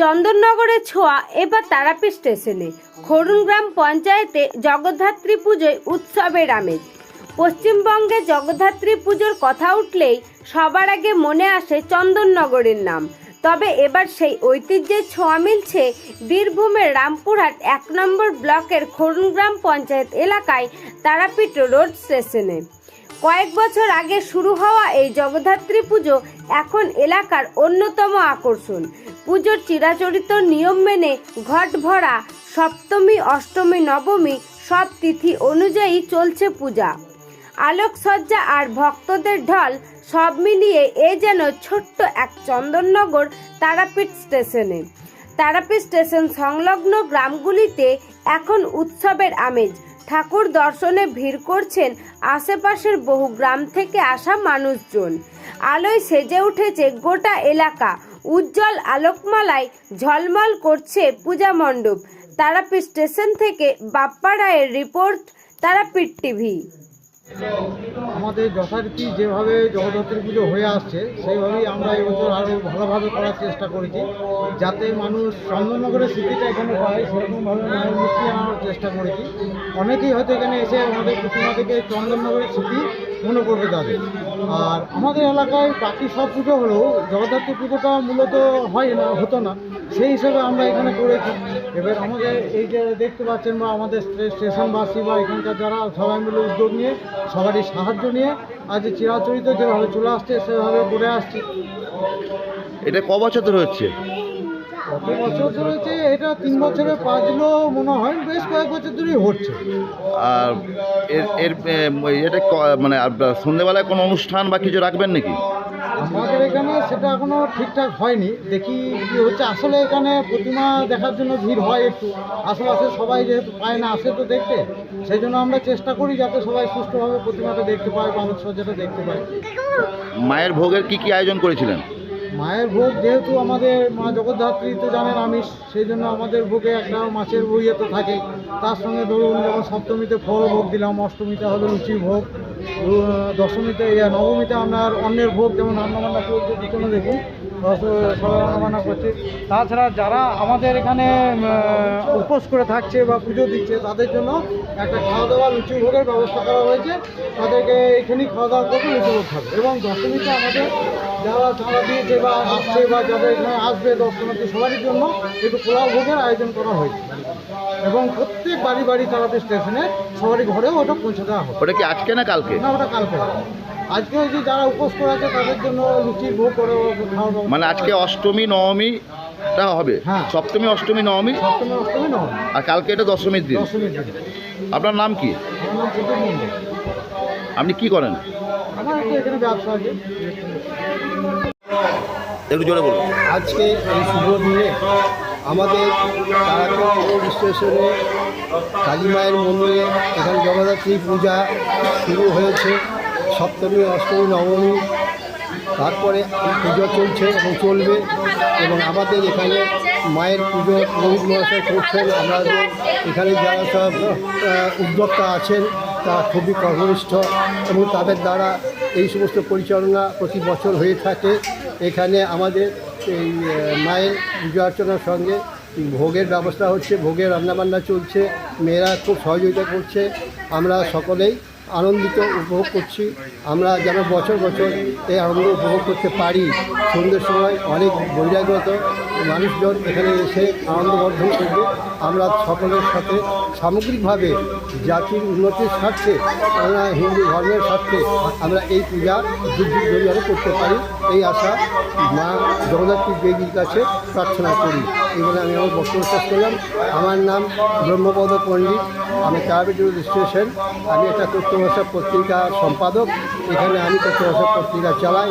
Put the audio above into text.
চন্দননগরের ছোঁয়া এবার তারাপীঠ স্টেশনে। খরুন গ্রাম পঞ্চায়েতে জগদ্ধাত্রী পুজোয় উৎসবের আমেজ। পশ্চিমবঙ্গে জগদ্ধাত্রী পুজোর কথা উঠলেই সবার আগে মনে আসে চন্দননগরের নাম। তবে এবার সেই ঐতিহ্যের ছোঁয়া মিলছে বীরভূমের রামপুরহাট এক নম্বর ব্লকের খরুন গ্রাম পঞ্চায়েত এলাকায় তারাপীঠ রোড স্টেশনে। কয়েক বছর আগে শুরু হওয়া এই জগদ্ধাত্রী পুজো এখন এলাকার অন্যতম আকর্ষণ। পুজোর চিরাচরিত নিয়ম মেনে ঘট ভরা সপ্তমী, অষ্টমী, নবমী সব তিথি অনুযায়ী চলছে পূজা। আলোকসজ্জা আর ভক্তদের ঢল সব মিলিয়ে এ যেন ছোট্ট এক চন্দননগর তারাপীঠ স্টেশনে। তারাপীঠ স্টেশন সংলগ্ন গ্রামগুলিতে এখন উৎসবের আমেজ। ঠাকুর দর্শনে ভিড় করছেন আশেপাশের বহু গ্রাম থেকে আসা মানুষজন। আলোয় সেজে উঠেছে গোটা এলাকা। উজ্জ্বল আলোকমালায় ঝলমল করছে পূজা মণ্ডপ। তারাপীঠ স্টেশন থেকে বাপ্পা রায়ের রিপোর্ট, তারাপীঠ টিভি। আমাদের যথারীতি যেভাবে জগদ্ধাত্রী পুজো হয়ে আসছে, সেইভাবেই আমরা এবছর আরও ভালোভাবে করার চেষ্টা করেছি, যাতে মানুষ চন্দননগরের স্মৃতিটা এখানে পায়, সেরকমভাবে মায়ের মূর্তি আনার চেষ্টা করেছি। অনেকেই হয়তো এখানে এসে আমাদের প্রতিমা থেকে চন্দননগরের স্মৃতি মনে করবে তাদের। আর আমাদের এলাকায় বাকি সব পুজো হলেও জগদ্ধাত্রী পুজোটা মূলত হয় না, হতো না। সেই হিসেবে আমরা এখানে করেছি। এবার আমাদের এই যে দেখতে পাচ্ছেন বা আমাদের স্টেশনবাসী বা এখানকার যারা সবাই মিলে উদ্যোগ নিয়ে সবারই সাহায্য নিয়ে আজ চিরাচরিত যেভাবে চলে আসছে সেভাবে করে আসছে। এটা ক বছর ধরে হচ্ছে? কত বছর ধরেছে এটা তিন বছরে পাঁচলো মনে হয় বেশ কয়েক বছর ধরেই হচ্ছে। আর এর এর এটা ক- মানে আপ- সন্ধ্যেবেলায় কোনো অনুষ্ঠান বা কিছু রাখবেন নাকি? এখানে সেটা এখনও ঠিকঠাক হয়নি। দেখি কি হচ্ছে। আসলে এখানে প্রতিমা দেখার জন্য ভিড় হয় একটু। আশেপাশে সবাই যেহেতু পায় না আসে তো দেখতে। সেই জন্য আমরা চেষ্টা করি যাতে সবাই সুষ্ঠুভাবে প্রতিমাটা দেখতে পায় বা আলোকসজ্জাটা দেখতে পায়। মায়ের ভোগের কি কি আয়োজন করেছিলেন? মায়ের ভোগ যেহেতু আমাদের মা জগদ্ধাত্রী তো জানেন আমিষ সেই জন্য আমাদের ভোগে একটা মাছের বইয়ে তো থাকে তার সঙ্গে ধরুন যেমন সপ্তমীতে ফল ভোগ দিলাম অষ্টমীতে হলো লুচি ভোগ। দশমীতে ইয়া, নবমীতে আপনার অন্যের ভোগ যেমন রান্নাবান্না চলছে পিছনে দেখুন রান্নাবান্না করছে। তাছাড়া যারা আমাদের এখানে উপোস করে থাকছে বা পুজো দিচ্ছে তাদের জন্য একটা খাওয়া দাওয়া লুচি ভোগের ব্যবস্থা করা হয়েছে। তাদেরকে এখানেই খাওয়া দাওয়া করবে লুচি ভোগ খাবে এবং দশমীতে আমাদের যারা চাঁদা দিয়েছে বা আসছে বা যাদের এখানে আসবে দর্শনার্থী সবারই জন্য একটু পোলাও ভোগের আয়োজন করা হয়েছে। এবং প্রত্যেক বাড়ি বাড়ি তারাপী স্টেশনে সবারই ঘরেও ওটা পৌঁছে দেওয়া হবে। ওটা কি আজকে না কালকে? না ওটা কালকে। আজকে ওই যে যারা উপোস করে আছে তাদের জন্য লুচির ভোগ করে খাওয়া মানে আজকে অষ্টমী নবমীটা হবে? হ্যাঁ। সপ্তমী অষ্টমী নবমী? সপ্তমী অষ্টমী আর কালকে এটা দশমীর দিন। দশমীর দিন। আপনার নাম কি? আপনি কি করেন? আমার এখানে ব্যবসা আছে। একটু জোরে বলুন। আজকে এই শুভ দিনে আমাদের তারাপীঠ স্টেশনে কালী মায়ের মন্দিরে এখানে জগদ্ধাত্রী পূজা শুরু হয়েছে। সপ্তমী, অষ্টমী, নবমী, তারপরে পুজো চলছে এবং চলবে এবং আমাদের এখানে মায়ের পুজো পুরোহিত মহাশয় করছেন। আমাদের এখানে যারা সব উদ্যোক্তা আছেন, তারা খুবই কর্মনিষ্ঠ এবং তাদের দ্বারা এই সমস্ত পরিচালনা প্রতি বছর হয়ে থাকে। এখানে আমাদের এই মায়ের পুজো অর্চনার সঙ্গে ভোগের ব্যবস্থা হচ্ছে, ভোগের রান্নাবান্না চলছে, মেয়েরা খুব সহযোগিতা করছে, আমরা সকলেই আনন্দিত উপভোগ করছি, আমরা যেন বছর বছর এই আনন্দ উপভোগ করতে পারি। সন্ধ্যের সময়, অনেক বহিরাগত মানুষজন এখানে এসে আনন্দ বর্ধন করবে। আমরা সকলের সাথে সামগ্রিকভাবে জাতির উন্নতির স্বার্থে, আমরা হিন্দু ধর্মের স্বার্থে আমরা এই পূজা ধরে করতে পারি। এই আশা মা জগদ্ধাত্রী দেবীর কাছে প্রার্থনা করি। এই বলে আমি আমার বক্তব্য শেষ করলাম। আমার নাম ব্রহ্মপদ পণ্ডিত। আমি তারাপীঠ স্টেশন। আমি একটা তথ্য ভাষা পত্রিকা সম্পাদক। এখানে আমি তথ্য ভাষা পত্রিকা চালাই।